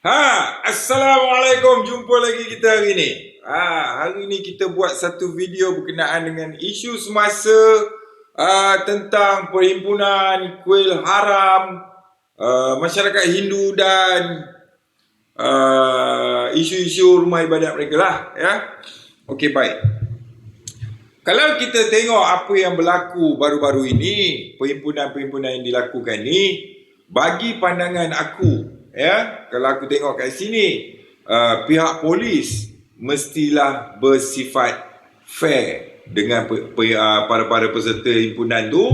Ha, Assalamualaikum. Jumpa lagi kita hari ni. Ha, hari ni kita buat satu video berkenaan dengan isu semasa uh, tentang perhimpunan kuil haram uh, masyarakat Hindu dan uh, isu-isu rumah ibadat mereka lah. Ya. Okey, baik. Kalau kita tengok apa yang berlaku baru-baru ini, perhimpunan-perhimpunan yang dilakukan ni, bagi pandangan aku, ya kalau aku tengok kat sini uh, pihak polis mestilah bersifat fair dengan pe, uh, para-para peserta himpunan tu.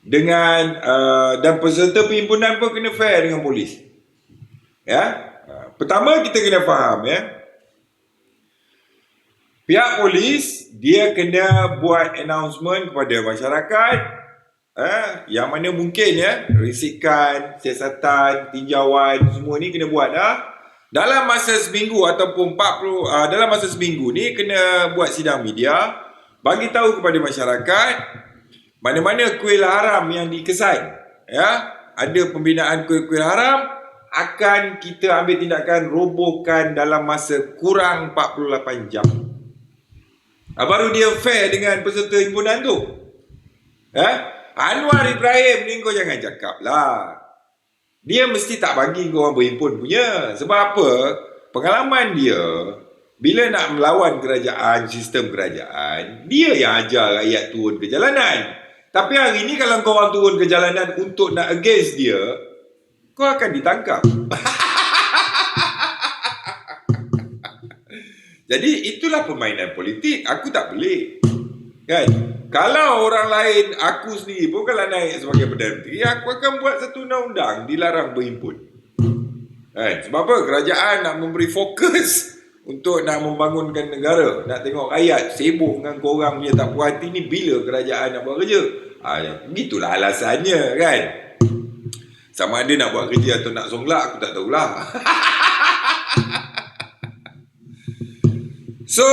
Dengan uh, dan peserta perhimpunan pun kena fair dengan polis. Ya? Uh, pertama kita kena faham ya. Pihak polis dia kena buat announcement kepada masyarakat eh, yang mana mungkin ya risikan, siasatan, tinjauan semua ni kena buat dah. Dalam masa seminggu ataupun 40 uh, ah, dalam masa seminggu ni kena buat sidang media bagi tahu kepada masyarakat mana-mana kuil haram yang dikesan ya ada pembinaan kuil-kuil haram akan kita ambil tindakan robohkan dalam masa kurang 48 jam. Baru dia fair dengan peserta himpunan tu. Ya? Anwar Ibrahim ni kau jangan cakap lah. Dia mesti tak bagi kau orang berhimpun punya. Sebab apa? Pengalaman dia, bila nak melawan kerajaan, sistem kerajaan, dia yang ajar rakyat turun ke jalanan. Tapi hari ni kalau kau orang turun ke jalanan untuk nak against dia, kau akan ditangkap. Jadi itulah permainan politik. Aku tak boleh. Kan? Kalau orang lain, aku sendiri pun kalau naik sebagai Perdana Menteri, aku akan buat satu undang-undang dilarang berhimpun. Kan? Sebab apa? Kerajaan nak memberi fokus untuk nak membangunkan negara. Nak tengok rakyat sibuk dengan korang punya tak puas hati ni bila kerajaan nak buat kerja. Ha, begitulah alasannya kan. Sama ada nak buat kerja atau nak songlak, aku tak tahulah. so,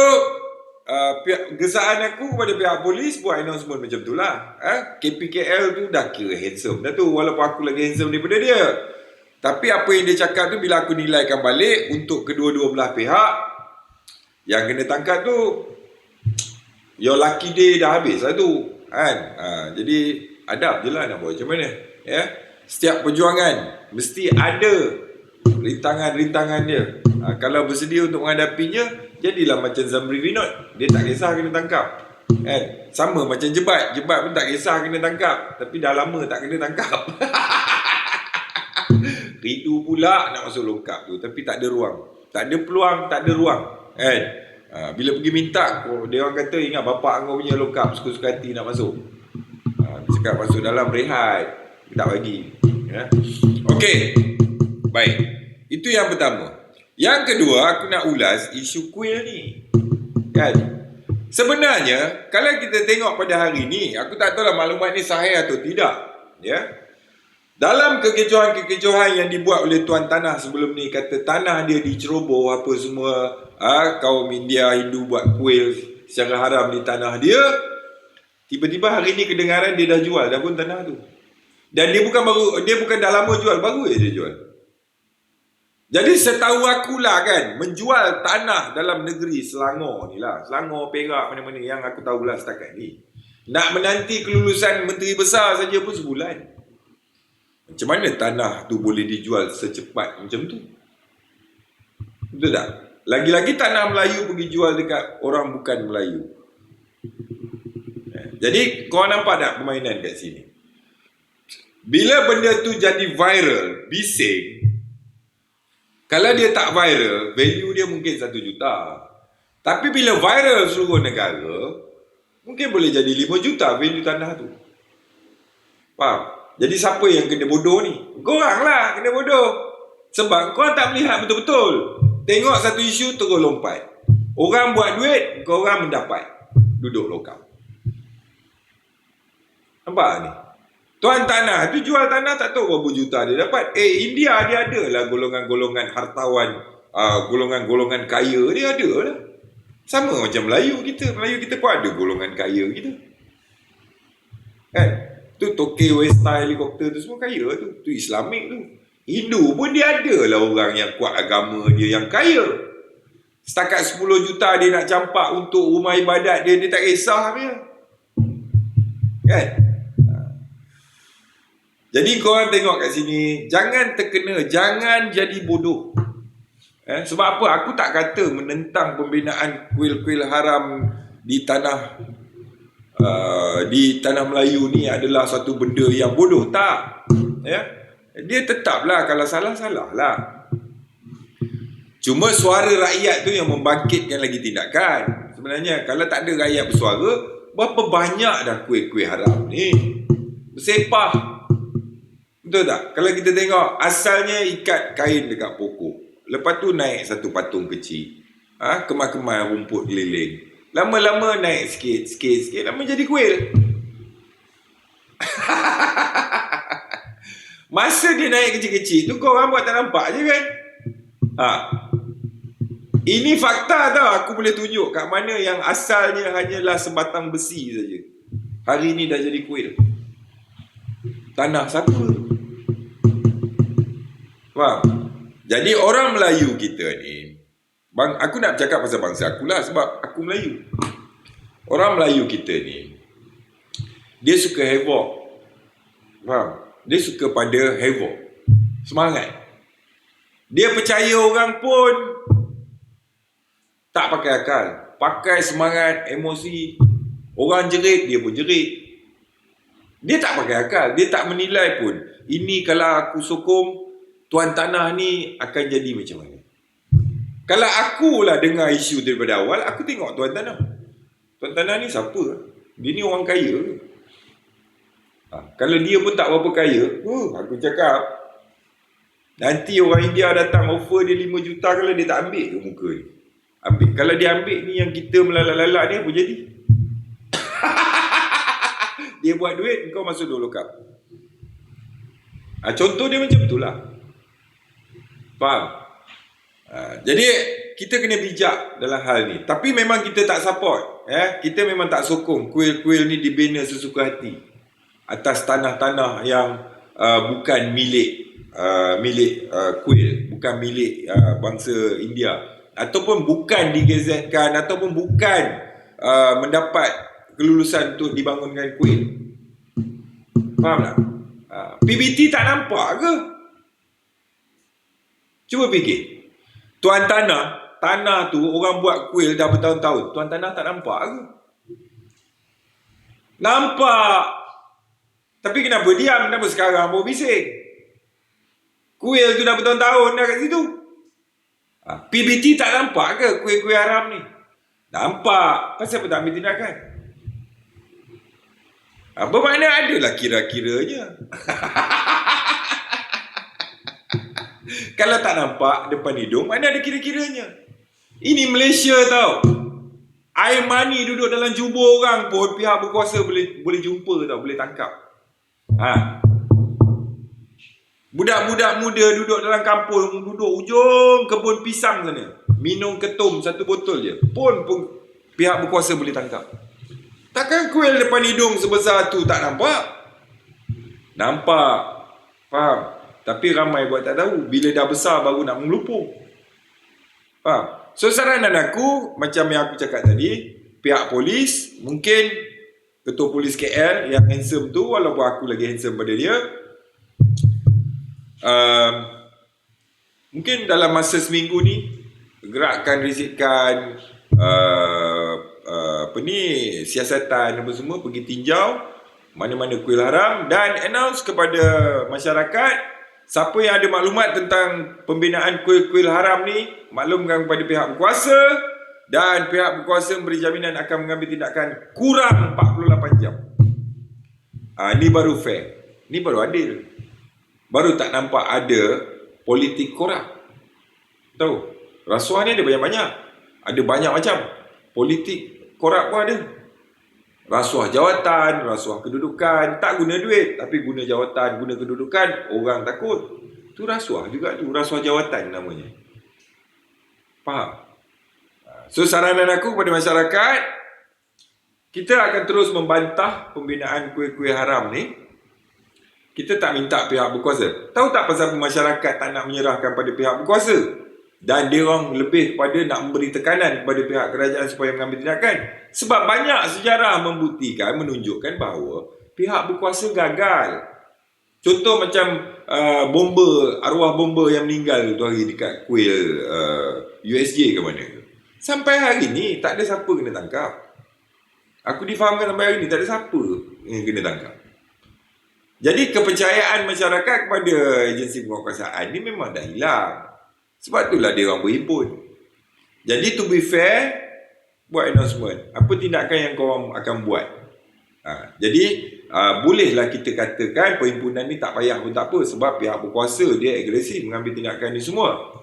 uh, pihak, gesaan aku kepada pihak polis buat announcement macam tu lah. Eh? KPKL tu dah kira handsome dah tu. Walaupun aku lagi handsome daripada dia. Tapi apa yang dia cakap tu bila aku nilaikan balik untuk kedua-dua belah pihak yang kena tangkap tu your lucky day dah habis lah tu. Kan? Uh, jadi adab je lah nak buat macam mana. Ya? Setiap perjuangan mesti ada rintangan-rintangan dia. Uh, kalau bersedia untuk menghadapinya, jadilah macam Zamri Vinod. Dia tak kisah kena tangkap. Kan sama macam jebat. Jebat pun tak kisah kena tangkap. Tapi dah lama tak kena tangkap. Rindu pula nak masuk longkap tu. Tapi tak ada ruang. Tak ada peluang tak ada ruang. Kan ha, bila pergi minta dia orang kata ingat bapak kau punya longkap suka-suka hati nak masuk. Ha, cakap masuk dalam rehat tak bagi. Ya. Okey. Baik. Itu yang pertama. Yang kedua, aku nak ulas isu kuil ni. Kan? Sebenarnya, kalau kita tengok pada hari ni, aku tak tahu lah maklumat ni sahih atau tidak. Ya. Dalam kekecohan-kekecohan yang dibuat oleh tuan tanah sebelum ni, kata tanah dia diceroboh apa semua, ha, kaum India Hindu buat kuil secara haram di tanah dia, tiba-tiba hari ni kedengaran dia dah jual dah pun tanah tu. Dan dia bukan baru dia bukan dah lama jual, baru je dia jual. Jadi setahu aku lah kan, menjual tanah dalam negeri Selangor ni lah. Selangor, Perak, mana-mana yang aku tahu lah setakat ni. Nak menanti kelulusan menteri besar saja pun sebulan. Macam mana tanah tu boleh dijual secepat macam tu? Betul tak? Lagi-lagi tanah Melayu pergi jual dekat orang bukan Melayu. Eh, jadi kau nampak tak permainan kat sini? Bila benda tu jadi viral, bising, kalau dia tak viral, value dia mungkin satu juta. Tapi bila viral seluruh negara, mungkin boleh jadi lima juta value tanah tu. Faham? Jadi siapa yang kena bodoh ni? Korang lah kena bodoh. Sebab korang tak melihat betul-betul. Tengok satu isu terus lompat. Orang buat duit, korang mendapat. Duduk lokal. Nampak ni? Tuan tanah tu jual tanah tak tahu berapa juta dia dapat. Eh India dia ada lah golongan-golongan hartawan, uh, golongan-golongan kaya dia ada lah. Sama macam Melayu kita. Melayu kita pun ada golongan kaya kita. Kan? Tu Tokyo West Style helikopter tu semua kaya tu. Tu Islamik tu. Hindu pun dia ada lah orang yang kuat agama dia yang kaya. Setakat 10 juta dia nak campak untuk rumah ibadat dia, dia tak kisah dia. Kan? Jadi korang tengok kat sini, jangan terkena, jangan jadi bodoh. Eh, sebab apa? Aku tak kata menentang pembinaan kuil-kuil haram di tanah uh, di tanah Melayu ni adalah satu benda yang bodoh. Tak. Ya. Dia tetaplah kalau salah, salah lah. Cuma suara rakyat tu yang membangkitkan lagi tindakan. Sebenarnya kalau tak ada rakyat bersuara, berapa banyak dah kuih-kuih haram ni? Bersepah. Betul tak? Kalau kita tengok asalnya ikat kain dekat pokok. Lepas tu naik satu patung kecil. Ha? Kemar-kemar rumput keliling. Lama-lama naik sikit, sikit, sikit. Lama jadi kuil. Masa dia naik kecil-kecil tu kau orang buat tak nampak je kan? Ha. Ini fakta tau aku boleh tunjuk kat mana yang asalnya hanyalah sebatang besi saja. Hari ini dah jadi kuil. Tanah siapa? Faham? Jadi orang Melayu kita ni, bang, aku nak cakap pasal bangsa aku lah sebab aku Melayu. Orang Melayu kita ni, dia suka havoc. Faham? Dia suka pada havoc. Semangat. Dia percaya orang pun tak pakai akal. Pakai semangat, emosi. Orang jerit, dia pun jerit. Dia tak pakai akal. Dia tak menilai pun. Ini kalau aku sokong, tuan tanah ni akan jadi macam mana. Kalau akulah dengar isu daripada awal, aku tengok tuan tanah. Tuan tanah ni siapa? Dia ni orang kaya. Ha, kalau dia pun tak berapa kaya, uh, aku cakap, nanti orang India datang offer dia 5 juta kalau dia tak ambil ke muka ni ambil. Kalau dia ambil ni yang kita melalak-lalak ni apa jadi? dia buat duit, kau masuk dulu kap. Ha, contoh dia macam itulah. Faham? Ha, jadi kita kena bijak dalam hal ni. Tapi memang kita tak support. Eh? Kita memang tak sokong kuil-kuil ni dibina sesuka hati. Atas tanah-tanah yang uh, bukan milik uh, milik uh, kuil. Bukan milik uh, bangsa India ataupun bukan digazetkan ataupun bukan uh, mendapat kelulusan untuk dibangunkan kuil. Faham tak? Uh, PBT tak nampak ke? Cuba fikir. Tuan tanah, tanah tu orang buat kuil dah bertahun-tahun. Tuan tanah tak nampak ke? Nampak. Tapi kenapa diam? Kenapa sekarang baru bising? Kuil tu dah bertahun-tahun dah kat situ. Ha, PBT tak nampak ke kuih-kuih haram ni? Nampak. Pasal apa tak ambil tindakan? Ha, bermakna adalah kira-kiranya. Kalau tak nampak depan hidung, mana ada kira-kiranya? Ini Malaysia tau. Air mani duduk dalam jubur orang pun pihak berkuasa boleh boleh jumpa tau, boleh tangkap. Ha. Budak-budak muda duduk dalam kampung, duduk ujung kebun pisang sana. Minum ketum satu botol je. Pun pun pihak berkuasa boleh tangkap. Takkan kuil depan hidung sebesar tu tak nampak? Nampak. Faham? Tapi ramai buat tak tahu. Bila dah besar baru nak melupung. Faham? So saranan aku, macam yang aku cakap tadi, pihak polis, mungkin ketua polis KL yang handsome tu, walaupun aku lagi handsome pada dia, uh, mungkin dalam masa seminggu ni gerakkan rizikan uh, uh, apa ni siasatan apa semua pergi tinjau mana-mana kuil haram dan announce kepada masyarakat siapa yang ada maklumat tentang pembinaan kuil-kuil haram ni maklumkan kepada pihak berkuasa dan pihak berkuasa memberi jaminan akan mengambil tindakan kurang 48 jam. Ah uh, ni baru fair. Ni baru adil baru tak nampak ada politik korak. Tahu? Rasuah ni ada banyak-banyak. Ada banyak macam. Politik korak pun ada. Rasuah jawatan, rasuah kedudukan. Tak guna duit. Tapi guna jawatan, guna kedudukan. Orang takut. Itu rasuah juga tu. Rasuah jawatan namanya. Faham? So saranan aku kepada masyarakat. Kita akan terus membantah pembinaan kuih-kuih haram ni Kita tak minta pihak berkuasa. Tahu tak pasal masyarakat tak nak menyerahkan pada pihak berkuasa? Dan dia orang lebih kepada nak memberi tekanan kepada pihak kerajaan supaya mengambil tindakan. Sebab banyak sejarah membuktikan, menunjukkan bahawa pihak berkuasa gagal. Contoh macam uh, bomba, arwah bomba yang meninggal tu hari dekat kuil uh, USJ ke mana. Sampai hari ni tak ada siapa kena tangkap. Aku difahamkan sampai hari ni tak ada siapa yang kena tangkap. Jadi kepercayaan masyarakat kepada agensi penguasaan ni memang dah hilang. Sebab itulah dia orang berhimpun. Jadi to be fair, buat announcement. Apa tindakan yang kau akan buat? Ha, jadi uh, bolehlah kita katakan perhimpunan ni tak payah pun tak apa sebab pihak berkuasa dia agresif mengambil tindakan ni semua.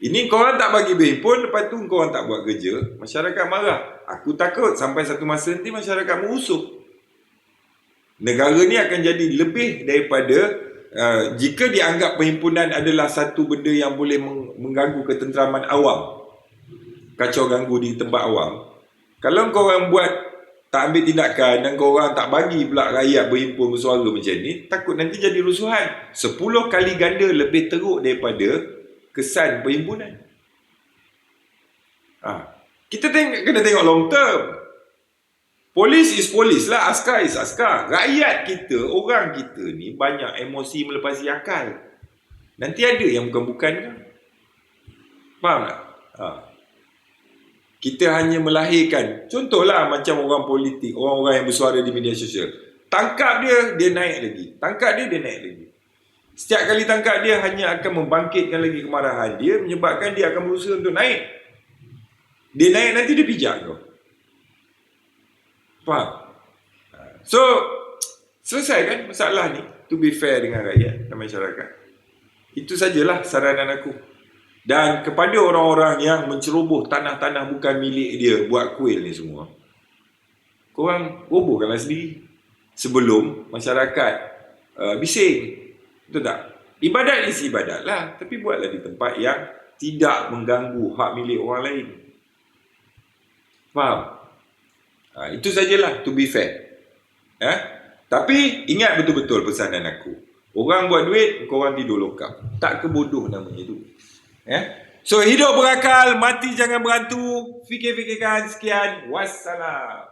Ini kau orang tak bagi berhimpun, lepas tu kau orang tak buat kerja, masyarakat marah. Aku takut sampai satu masa nanti masyarakat merusuh negara ni akan jadi lebih daripada uh, jika dianggap perhimpunan adalah satu benda yang boleh mengganggu ketenteraman awam kacau ganggu di tempat awam kalau kau orang buat tak ambil tindakan dan kau orang tak bagi pula rakyat berhimpun bersuara macam ni takut nanti jadi rusuhan 10 kali ganda lebih teruk daripada kesan perhimpunan ha. kita tengok, kena tengok long term Polis is polis lah, askar is askar. Rakyat kita, orang kita ni banyak emosi melepasi akal. Nanti ada yang bukan-bukan kan? Faham tak? Ha. Kita hanya melahirkan. Contohlah macam orang politik, orang-orang yang bersuara di media sosial. Tangkap dia, dia naik lagi. Tangkap dia, dia naik lagi. Setiap kali tangkap dia hanya akan membangkitkan lagi kemarahan dia, menyebabkan dia akan berusaha untuk naik. Dia naik nanti dia pijak kau. Faham? So, selesai kan masalah ni to be fair dengan rakyat dan masyarakat. Itu sajalah saranan aku. Dan kepada orang-orang yang menceroboh tanah-tanah bukan milik dia buat kuil ni semua. Korang robohkanlah sendiri. Sebelum masyarakat uh, bising. Betul tak? Ibadat isi ibadat lah. Tapi buatlah di tempat yang tidak mengganggu hak milik orang lain. Faham? Ha, itu sajalah to be fair. Ya? Tapi ingat betul-betul pesanan aku. Orang buat duit, korang tidur lokap. Tak kebodoh namanya itu. Ya? So hidup berakal, mati jangan berantu. Fikir-fikirkan sekian. Wassalam.